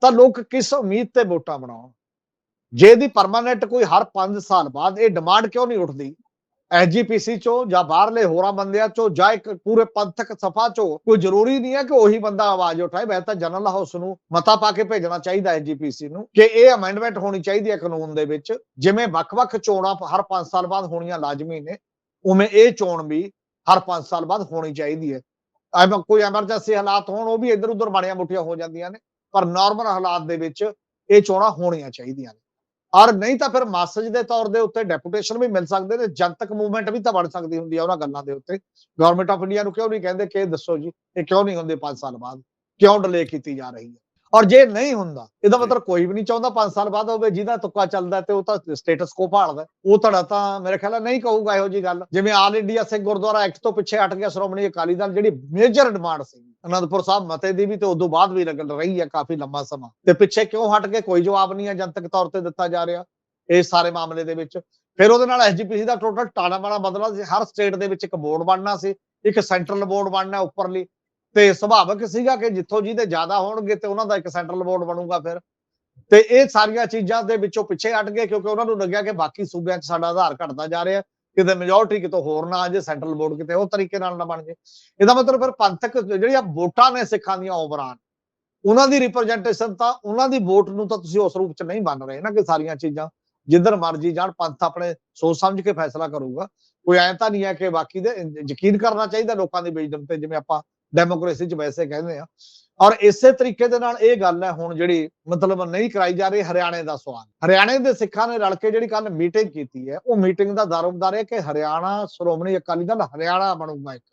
ਤਾਂ ਲੋਕ ਕਿਸ ਉਮੀਦ ਤੇ ਵੋਟਾਂ ਬਣਾਉਣ? ਜੇ ਇਹਦੀ ਪਰਮਾਨੈਂਟ ਕੋਈ ਹਰ 5 ਸਾਲ ਬਾਅਦ ਇਹ ਡਿਮਾਂਡ ਕਿਉਂ ਨਹੀਂ ਉੱਠਦੀ? ਐਸਜੀਪੀਸੀ ਚੋਂ ਜਾਂ ਬਾਹਰਲੇ ਹੋਰਾਂ ਬੰਦਿਆਂ ਚੋਂ ਜਾਂ ਇੱਕ ਪੂਰੇ ਪੰਥਕ ਸਫਾ ਚੋਂ ਕੋਈ ਜ਼ਰੂਰੀ ਨਹੀਂ ਹੈ ਕਿ ਉਹੀ ਬੰਦਾ ਆਵਾਜ਼ ਉਠਾਏ। ਵੈਸੇ ਤਾਂ ਜਨਰਲ ਹਾਊਸ ਨੂੰ ਮਤਾ ਪਾ ਕੇ ਭੇਜਣਾ ਚਾਹੀਦਾ ਐਸਜੀਪੀਸੀ ਨੂੰ ਕਿ ਇਹ ਅਮੈਂਡਮੈਂਟ ਹੋਣੀ ਚਾਹੀਦੀ ਹੈ ਕਾਨੂੰਨ ਦੇ ਵਿੱਚ। ਜਿਵੇਂ ਵੱਖ-ਵੱਖ ਚੋਣਾਂ ਹਰ 5 ਸਾਲ ਬਾਅਦ ਹੋਣੀਆਂ ਲਾਜ਼ਮੀ ਨੇ, ਉਵੇਂ ਇਹ ਚੋਣ ਵੀ ਹਰ 5 ਸਾਲ ਬਾਅਦ ਹੋਣੀ ਚਾਹੀਦੀ ਹੈ। ਐਵੇਂ ਕੋਈ ਐਮਰਜੈਂਸੀ ਹਾਲਾਤ ਹੋਣ, ਉਹ ਵੀ ਇੱਧਰ ਉੱਧਰ ਮਾੜੀਆਂ ਮੋਟੀਆਂ ਹੋ ਜਾਂਦੀਆਂ ਨੇ, ਪਰ ਨਾਰਮਲ ਹਾਲਾਤ ਦੇ ਵਿੱਚ ਇਹ ਚੋਣਾਂ ਹੋਣੀਆਂ ਚਾਹੀਦੀਆਂ ਨੇ। ਔਰ ਨਹੀਂ ਤਾਂ ਫਿਰ ਮੈਸੇਜ ਦੇ ਤੌਰ ਦੇ ਉੱਤੇ ਡੈਪੂਟੇਸ਼ਨ ਵੀ ਮਿਲ ਸਕਦੇ ਨੇ, ਜਨਤਕ ਮੂਵਮੈਂਟ ਵੀ ਤਾਂ ਬਣ ਸਕਦੀ ਹੁੰਦੀ ਆ ਉਹਨਾਂ ਗੱਲਾਂ ਦੇ ਉੱਤੇ। ਗਵਰਨਮੈਂਟ ਆਫ ਇੰਡੀਆ ਨੂੰ ਕਿਉਂ ਨਹੀਂ ਕਹਿੰਦੇ ਕਿ ਦੱਸੋ ਜੀ, ਇਹ ਕਿਉਂ ਨਹੀਂ ਹੁੰਦੇ 5 ਸਾਲ ਬਾਅਦ? ਕਿਉਂ ਡਿਲੇ ਕੀਤੀ ਜਾ ਰਹੀ ਹੈ? ਔਰ ਜੇ ਨਹੀਂ ਹੁੰਦਾ ਇਹਦਾ ਮਤਲਬ ਕੋਈ ਵੀ ਨਹੀਂ ਚਾਹੁੰਦਾ 5 ਸਾਲ ਬਾਅਦ ਹੋਵੇ ਜਿਹਦਾ ਤੁੱਕਾ ਚੱਲਦਾ ਤੇ ਉਹ ਤਾਂ ਸਟੇਟਸ ਕੋ ਭਾਲਦਾ ਉਹ ਧੜਾ ਤਾਂ ਮੇਰੇ ਖਿਆਲ ਨਾਲ ਨਹੀਂ ਕਹੂਗਾ ਇਹੋ ਜੀ ਗੱਲ। ਜਿਵੇਂ all India Sikh Gurdwara act ਤੋਂ ਪਿੱਛੇ ਹਟ ਗਿਆ ਸ਼੍ਰੋਮਣੀ ਅਕਾਲੀ ਦਲ ਜਿਹੜੀ ਮੇਜਰ ਡਿਮਾਂਡ ਸੀ ਅਨੰਦਪੁਰ ਸਾਹਿਬ ਮਤੇ ਦੀ ਵੀ ਤੇ ਉਦੋਂ ਬਾਅਦ ਵੀ ਲੱਗਣ ਰਹੀ ਹੈ ਕਾਫੀ ਲੰਮਾ ਸਮਾਂ। ਤੇ ਪਿੱਛੇ ਕਿਉਂ ਹਟ ਕੇ ਕੋਈ ਜਵਾਬ ਨਹੀਂ ਹੈ ਜਨਤਕ ਤੌਰ ਤੇ ਦਿੱਤਾ ਜਾ ਰਿਹਾ ਇਸ ਸਾਰੇ ਮਾਮਲੇ ਦੇ ਵਿੱਚ। ਫਿਰ ਉਹਦੇ ਨਾਲ ਐਸਜੀਪੀਸੀ ਦਾ ਟੋਟਲ ਟਾਣਾ ਵਾਲਾ ਬਦਲਾ ਸੀ। ਹਰ ਸਟੇਟ ਦੇ ਵਿੱਚ ਇੱਕ ਬੋਰਡ ਬਣਨਾ ਸੀ ਇੱਕ ਸੈਂਟਰਲ ਬੋਰਡ ਬਣਨਾ ਉੱਪਰਲੀ। ਤੇ ਸੁਭਾਵਕ ਸੀਗਾ ਕਿ ਜਿੱਥੋਂ ਜਿਹਦੇ ਜ਼ਿਆਦਾ ਹੋਣਗੇ ਤੇ ਉਹਨਾਂ ਦਾ ਇੱਕ ਸੈਂਟਰਲ ਬੋਰਡ ਬਣੂਗਾ ਫਿਰ। ਤੇ ਇਹ ਸਾਰੀਆਂ ਚੀਜ਼ਾਂ ਦੇ ਵਿੱਚੋਂ ਪਿੱਛੇ ਹਟ ਗਏ ਕਿਉਂਕਿ ਉਹਨਾਂ ਨੂੰ ਲੱਗਿਆ ਕਿ ਬਾਕੀ ਸੂਬਿਆਂ 'ਚ ਸਾਡਾ ਆਧਾਰ ਘਟਦਾ ਜਾ ਰਿਹਾ। ਕਿਤੇ ਮੈਜੋਰਟੀ ਕਿਤੋਂ ਹੋਰ ਨਾ ਆ ਜੇ ਸੈਂਟਰਲ ਬੋਰਡ ਕਿਤੇ ਉਹ ਤਰੀਕੇ ਨਾਲ ਨਾ ਬਣ ਜੇ ਇਹਦਾ ਮਤਲਬ ਫਿਰ ਪੰਥਕ ਜਿਹੜੀਆਂ ਵੋਟਾਂ ਨੇ ਸਿੱਖਾਂ ਦੀਆਂ ਓਵਰਾਂ ਉਹਨਾਂ ਦੀ ਰਿਪਰੈਜ਼ੈਂਟੇਸ਼ਨ ਤਾਂ ਉਹਨਾਂ ਦੀ ਵੋਟ ਨੂੰ ਤਾਂ ਤੁਸੀਂ ਉਸ ਰੂਪ 'ਚ ਨਹੀਂ ਮੰਨ ਰਹੇ ਨਾ ਕਿ ਸਾਰੀਆਂ ਚੀਜ਼ਾਂ। ਜਿੱਧਰ ਮਰਜ਼ੀ ਜਾਣ, ਪੰਥ ਆਪਣੇ ਸੋਚ ਸਮਝ ਕੇ ਫੈਸਲਾ ਕਰੂਗਾ। ਕੋਈ ਐਂ ਤਾਂ ਨਹੀਂ ਹੈ ਕਿ ਬਾਕੀ ਦੇ ਯਕੀਨ ਕਰਨਾ ਚਾਹੀਦਾ ਲੋਕਾਂ ਦੀ ਵਿਜ਼ਡਮ ਤੇ, ਜਿਵੇਂ ਆਪਾਂ ਡੈਮੋਕ੍ਰੇਸੀ 'ਚ ਵੈਸੇ ਕਹਿੰਦੇ ਆ। ਔਰ ਇਸੇ ਤਰੀਕੇ ਦੇ ਨਾਲ ਇਹ ਗੱਲ ਹੈ ਹੁਣ ਜਿਹੜੀ ਮਤਲਬ ਨਹੀਂ ਕਰਾਈ ਜਾ ਰਹੀ ਹਰਿਆਣੇ ਦਾ ਸਵਾਲ। ਹਰਿਆਣੇ ਦੇ ਸਿੱਖਾਂ ਨੇ ਰਲ ਕੇ ਜਿਹੜੀ ਕੱਲ ਮੀਟਿੰਗ ਕੀਤੀ ਹੈ, ਉਹ ਮੀਟਿੰਗ ਦਾ ਦਾਰੋਮਦਾਰ ਹੈ ਕਿ ਹਰਿਆਣਾ ਸ਼੍ਰੋਮਣੀ ਅਕਾਲੀ ਦਲ ਹਰਿਆਣਾ ਬਣੂਗਾ ਇੱਕ।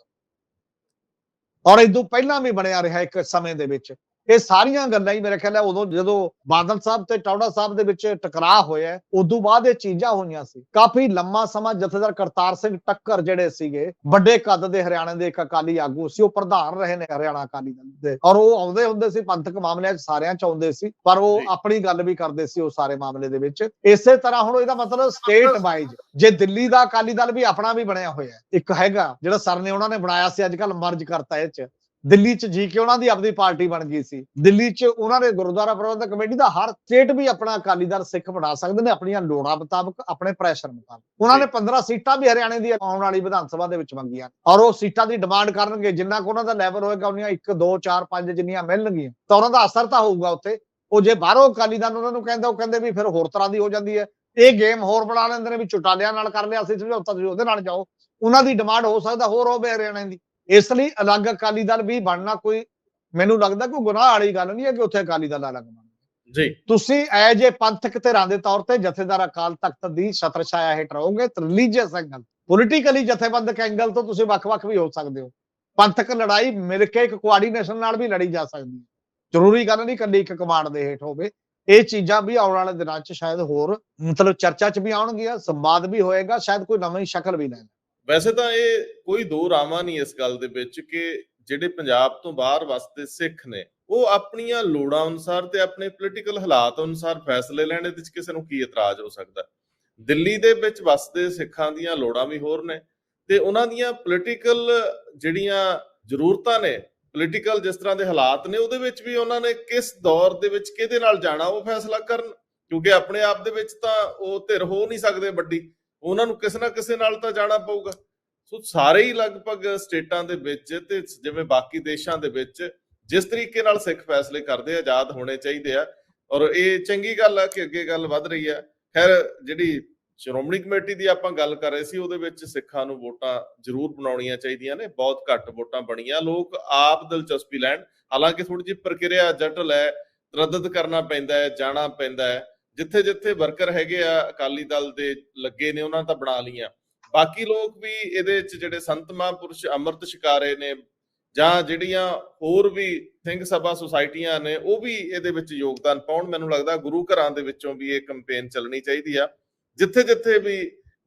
ਔਰ ਇਹ ਤੋਂ ਪਹਿਲਾਂ ਵੀ ਬਣਿਆ ਰਿਹਾ ਇੱਕ ਸਮੇਂ ਦੇ ਵਿੱਚ। ਇਹ ਸਾਰੀਆਂ ਗੱਲਾਂ ਹੀ ਮੇਰੇ ਖਿਆਲ ਹੈ ਉਦੋਂ ਜਦੋਂ ਬਾਦਲ ਸਾਹਿਬ ਤੇ ਟੌੜਾ ਸਾਹਿਬ ਦੇ ਵਿੱਚ ਟਕਰਾਅ ਹੋਇਆ ਉਦੋਂ ਬਾਅਦ ਇਹ ਚੀਜ਼ਾਂ ਹੋਈਆਂ ਸੀ ਕਾਫੀ ਲੰਮਾ ਸਮਾਂ ਜਥੇਦਾਰ ਕਰਤਾਰ ਸਿੰਘ ਟੱਕਰ ਜਿਹੜੇ ਸੀਗੇ ਵੱਡੇ ਕੱਦ ਦੇ ਹਰਿਆਣੇ ਦੇ ਇੱਕ ਅਕਾਲੀ ਆਗੂ ਸੀ ਉਹ ਪ੍ਰਧਾਨ ਰਹੇ ਨੇ ਹਰਿਆਣਾ ਅਕਾਲੀ ਦਲ ਦੇ ਔਰ ਉਹ ਆਉਂਦੇ ਹੁੰਦੇ ਸੀ ਪੰਥਕ ਮਾਮਲਿਆਂ 'ਚ ਸਾਰਿਆਂ 'ਚ ਆਉਂਦੇ ਸੀ ਪਰ ਉਹ। ਆਪਣੀ ਗੱਲ ਵੀ ਕਰਦੇ ਸੀ ਉਹ ਸਾਰੇ ਮਾਮਲੇ ਦੇ ਵਿੱਚ ਇਸੇ ਤਰ੍ਹਾਂ ਹੁਣ ਇਹਦਾ ਮਤਲਬ ਸਟੇਟ ਵਾਈਜ਼ ਜੇ ਦਿੱਲੀ ਦਾ ਅਕਾਲੀ ਦਲ ਵੀ ਆਪਣਾ ਵੀ ਬਣਿਆ ਹੋਇਆ। ਇੱਕ ਹੈਗਾ ਜਿਹੜਾ ਸਰ ਨੇ ਉਹਨਾਂ ਨੇ ਬਣਾਇਆ ਸੀ ਅੱਜ ਕੱਲ ਮਰਜ ਕਰਤਾ ਇਹ 'ਚ ਦਿੱਲੀ ਚ ਜੀ ਕੇ ਉਹਨਾਂ ਦੀ ਆਪਣੀ ਪਾਰਟੀ ਬਣ ਗਈ ਸੀ। ਦਿੱਲੀ ਚ ਉਹਨਾਂ ਨੇ ਗੁਰਦੁਆਰਾ ਪ੍ਰਬੰਧਕ ਕਮੇਟੀ ਦਾ ਹਰ ਸਟੇਟ ਵੀ ਆਪਣਾ ਅਕਾਲੀ ਦਲ ਸਿੱਖ ਬਣਾ ਸਕਦੇ ਨੇ ਆਪਣੀਆਂ ਲੋੜਾਂ ਮੁਤਾਬਕ ਆਪਣੇ ਪ੍ਰੈਸ਼ਰ ਮੁਤਾਬਕ। ਉਹਨਾਂ ਨੇ 15 ਸੀਟਾਂ ਵੀ ਹਰਿਆਣੇ ਦੀ ਆਉਣ ਵਾਲੀ ਵਿਧਾਨ ਸਭਾ ਦੇ ਵਿੱਚ ਮੰਗੀਆਂ ਔਰ ਉਹ ਸੀਟਾਂ ਦੀ ਡਿਮਾਂਡ ਕਰਨਗੇ ਜਿੰਨਾ ਕੁ ਉਹਨਾਂ ਦਾ ਲੈਵਲ ਹੋਏਗਾ ਉਹਨੀਆਂ 1 2 4 5 ਜਿੰਨੀਆਂ ਮਿਲਣਗੀਆਂ ਤਾਂ ਉਹਨਾਂ ਦਾ ਅਸਰ ਤਾਂ ਹੋਊਗਾ ਉੱਥੇ। ਉਹ ਜੇ ਬਾਹਰੋਂ ਅਕਾਲੀ ਦਲ ਉਹਨਾਂ ਨੂੰ ਕਹਿੰਦਾ ਉਹ ਕਹਿੰਦੇ ਵੀ ਫਿਰ ਹੋਰ ਤਰ੍ਹਾਂ ਦੀ ਹੋ ਜਾਂਦੀ ਹੈ। ਇਹ ਗੇਮ ਹੋਰ ਬਣਾ ਲੈਂਦੇ ਨੇ ਵੀ ਚੁਟਾਲਿਆਂ ਨਾਲ ਕਰ ਲਿਆ ਸੀ ਸਮਝੌਤਾ ਤੁਸੀਂ ਉਹਦੇ ਨਾਲ ਜਾਓ। ਉਹਨਾਂ ਦੀ ਡਿਮਾਂਡ ਹੋ ਸਕਦਾ ਹੋਰ ਹੋਵੇ ਹਰਿਆਣੇ ਦੀ। ਇਸ ਲਈ ਅਲੱਗ ਅਕਾਲੀ ਦਲ ਵੀ ਬਣਨਾ ਕੋਈ ਮੈਨੂੰ ਲੱਗਦਾ ਕੋਈ ਗੁਨਾਹ ਵਾਲੀ ਗੱਲ ਨਹੀਂ ਹੈ ਕਿ ਉੱਥੇ ਅਕਾਲੀ ਦਲ ਅਲੱਗ ਬਣ
ਜੀ।
ਤੁਸੀਂ ਐ ਜੇ ਪੰਥਕ ਧਿਰਾਂ ਦੇ ਤੌਰ ਤੇ ਜਥੇਦਾਰ ਅਕਾਲ ਤਖਤ ਦੀ ਛਤਰ ਛਾਇਆ ਹੇਠ ਰਹੋਗੇ ਰਿਲੀਜੀਅਸ ਐਂਗਲ ਪੋਲੀਟੀਕਲੀ ਜਥੇਬੰਦਕ ਐਂਗਲ ਤੋਂ ਤੁਸੀਂ ਵੱਖ-ਵੱਖ ਵੀ ਹੋ ਸਕਦੇ ਹੋ। ਪੰਥਕ ਲੜਾਈ ਮਿਲ ਕੇ ਇੱਕ ਕੋਆਰਡੀਨੇਸ਼ਨ ਨਾਲ ਵੀ ਲੜੀ ਜਾ ਸਕਦੀ ਹੈ। ਜ਼ਰੂਰੀ ਗੱਲ ਨਹੀਂ ਕੱਲੀ ਇੱਕ ਕਮਾਂਡ ਦੇ ਹੇਠ ਹੋਵੇ। ਇਹ ਚੀਜ਼ਾਂ ਵੀ ਆਉਣ ਵਾਲੇ ਦਿਨਾਂ 'ਚ ਸ਼ਾਇਦ ਹੋਰ ਮਤਲਬ ਚਰਚਾ 'ਚ ਵੀ ਆਉਣਗੀਆਂ ਸੰਵਾਦ ਵੀ ਹੋਏਗਾ ਸ਼ਾਇਦ ਕੋਈ ਨਵੀਂ ਸ਼ਕਲ ਵੀ ਲੈ
ਵੈਸੇ ਤਾਂ ਇਹ ਕੋਈ ਦੋ ਰਾਵਾਂ ਨਹੀਂ ਇਸ ਗੱਲ ਦੇ ਵਿੱਚ ਕਿ ਜਿਹੜੇ ਪੰਜਾਬ ਤੋਂ ਬਾਹਰ ਵਸਦੇ ਸਿੱਖ ਨੇ, ਉਹ ਆਪਣੀਆਂ ਲੋੜਾਂ ਅਨੁਸਾਰ ਤੇ ਆਪਣੇ ਪੋਲੀਟੀਕਲ ਹਾਲਾਤ ਅਨੁਸਾਰ ਫੈਸਲੇ ਲੈਣ ਇਹਦੇ ਵਿੱਚ ਕਿਸੇ ਨੂੰ ਕੀ ਇਤਰਾਜ਼ ਹੋ ਸਕਦਾ। ਦਿੱਲੀ ਦੇ ਵਿੱਚ ਵਸਦੇ ਸਿੱਖਾਂ ਦੀਆਂ ਲੋੜਾਂ ਵੀ ਹੋਰ ਨੇ ਤੇ ਉਹਨਾਂ ਦੀਆਂ ਪੋਲੀਟੀਕਲ ਜਿਹੜੀਆਂ ਜ਼ਰੂਰਤਾਂ ਨੇ ਪੋਲੀਟੀਕਲ ਜਿਸ ਤਰ੍ਹਾਂ ਦੇ ਹਾਲਾਤ ਨੇ, ਉਹਦੇ ਵਿੱਚ ਵੀ ਉਹਨਾਂ ਨੇ ਕਿਸ ਦੌਰ ਦੇ ਵਿੱਚ ਕਿਹਦੇ ਨਾਲ ਜਾਣਾ ਉਹ ਫੈਸਲਾ ਕਰਨ, ਕਿਉਂਕਿ ਆਪਣੇ ਆਪ ਦੇ ਵਿੱਚ ਤਾਂ ਉਹ ਧਿਰ ਹੋ ਨਹੀਂ ਸਕਦੇ ਵੱਡੀ। ਉਹਨਾਂ ਨੂੰ ਕਿਸੇ ਨਾ ਕਿਸੇ ਨਾਲ ਤਾਂ ਜਾਣਾ ਪਊਗਾ। ਸੋ ਸਾਰੇ ਹੀ ਲਗਭਗ ਸਟੇਟਾਂ ਦੇ ਵਿੱਚ ਤੇ ਜਿਵੇਂ ਬਾਕੀ ਦੇਸ਼ਾਂ ਦੇ ਵਿੱਚ ਜਿਸ ਤਰੀਕੇ ਨਾਲ ਸਿੱਖ ਫੈਸਲੇ ਕਰਦੇ ਆਜ਼ਾਦ ਹੋਣੇ ਚਾਹੀਦੇ ਆ। ਔਰ ਇਹ ਚੰਗੀ ਗੱਲ ਆ ਕਿ ਅੱਗੇ ਗੱਲ ਵੱਧ ਰਹੀ ਆ। ਖੈਰ, ਜਿਹੜੀ ਸ਼੍ਰੋਮਣੀ ਕਮੇਟੀ ਦੀ ਆਪਾਂ ਗੱਲ ਕਰ ਰਹੇ ਸੀ, ਉਹਦੇ ਵਿੱਚ ਸਿੱਖਾਂ ਨੂੰ ਵੋਟਾਂ ਜ਼ਰੂਰ ਬਣਾਉਣੀਆਂ ਚਾਹੀਦੀਆਂ ਨੇ। ਬਹੁਤ ਘੱਟ ਵੋਟਾਂ ਬਣੀਆਂ। ਲੋਕ ਆਪ ਦਿਲਚਸਪੀ ਲੈਣ। ਹਾਲਾਂਕਿ ਥੋੜੀ ਜਿਹੀ ਪ੍ਰਕਿਰਿਆ ਜਟਲ ਹੈ। ਤਰੱਦਦ ਕਰਨਾ ਪੈਂਦਾ ਹੈ, ਜਾਣਾ ਪੈਂਦਾ ਹੈ। ਜਿੱਥੇ ਜਿੱਥੇ ਵਰਕਰ ਹੈਗੇ ਆ, ਅਕਾਲੀ ਦਲ ਦੇ ਲੱਗੇ ਨੇ, ਉਹਨਾਂ ਤਾਂ ਬਣਾ ਲਈਆਂ। ਬਾਕੀ ਲੋਕ ਵੀ ਇਹਦੇ ਵਿੱਚ ਜਿਹੜੇ ਸੰਤ ਮਹਾਂਪੁਰਸ਼ ਅੰਮ੍ਰਿਤ ਸ਼ਿਕਾਰੇ ਨੇ, ਜਾਂ ਜਿਹੜੀਆਂ ਹੋਰ ਵੀ ਸਿੰਘ ਸਭਾ ਸੁਸਾਇਟੀਆਂ ਨੇ, ਉਹ ਵੀ ਇਹਦੇ ਵਿੱਚ ਯੋਗਦਾਨ ਪਾਉਣ। ਮੈਨੂੰ ਲੱਗਦਾ ਗੁਰੂ ਘਰਾਂ ਦੇ ਵਿੱਚੋਂ ਵੀ ਇਹ ਕੈਂਪੇਨ ਚੱਲਣੀ ਚਾਹੀਦੀ ਆ। ਜਿੱਥੇ ਜਿੱਥੇ ਵੀ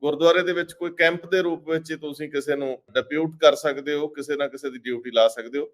ਗੁਰਦੁਆਰੇ ਦੇ ਵਿੱਚ ਕੋਈ ਕੈਂਪ ਦੇ ਰੂਪ ਵਿੱਚ ਤੁਸੀਂ ਕਿਸੇ ਨੂੰ ਡਿਪਿਊਟ ਕਰ ਸਕਦੇ ਹੋ, ਕਿਸੇ ਨਾ ਕਿਸੇ ਦੀ ਡਿਊਟੀ ਲਾ ਸਕਦੇ ਹੋ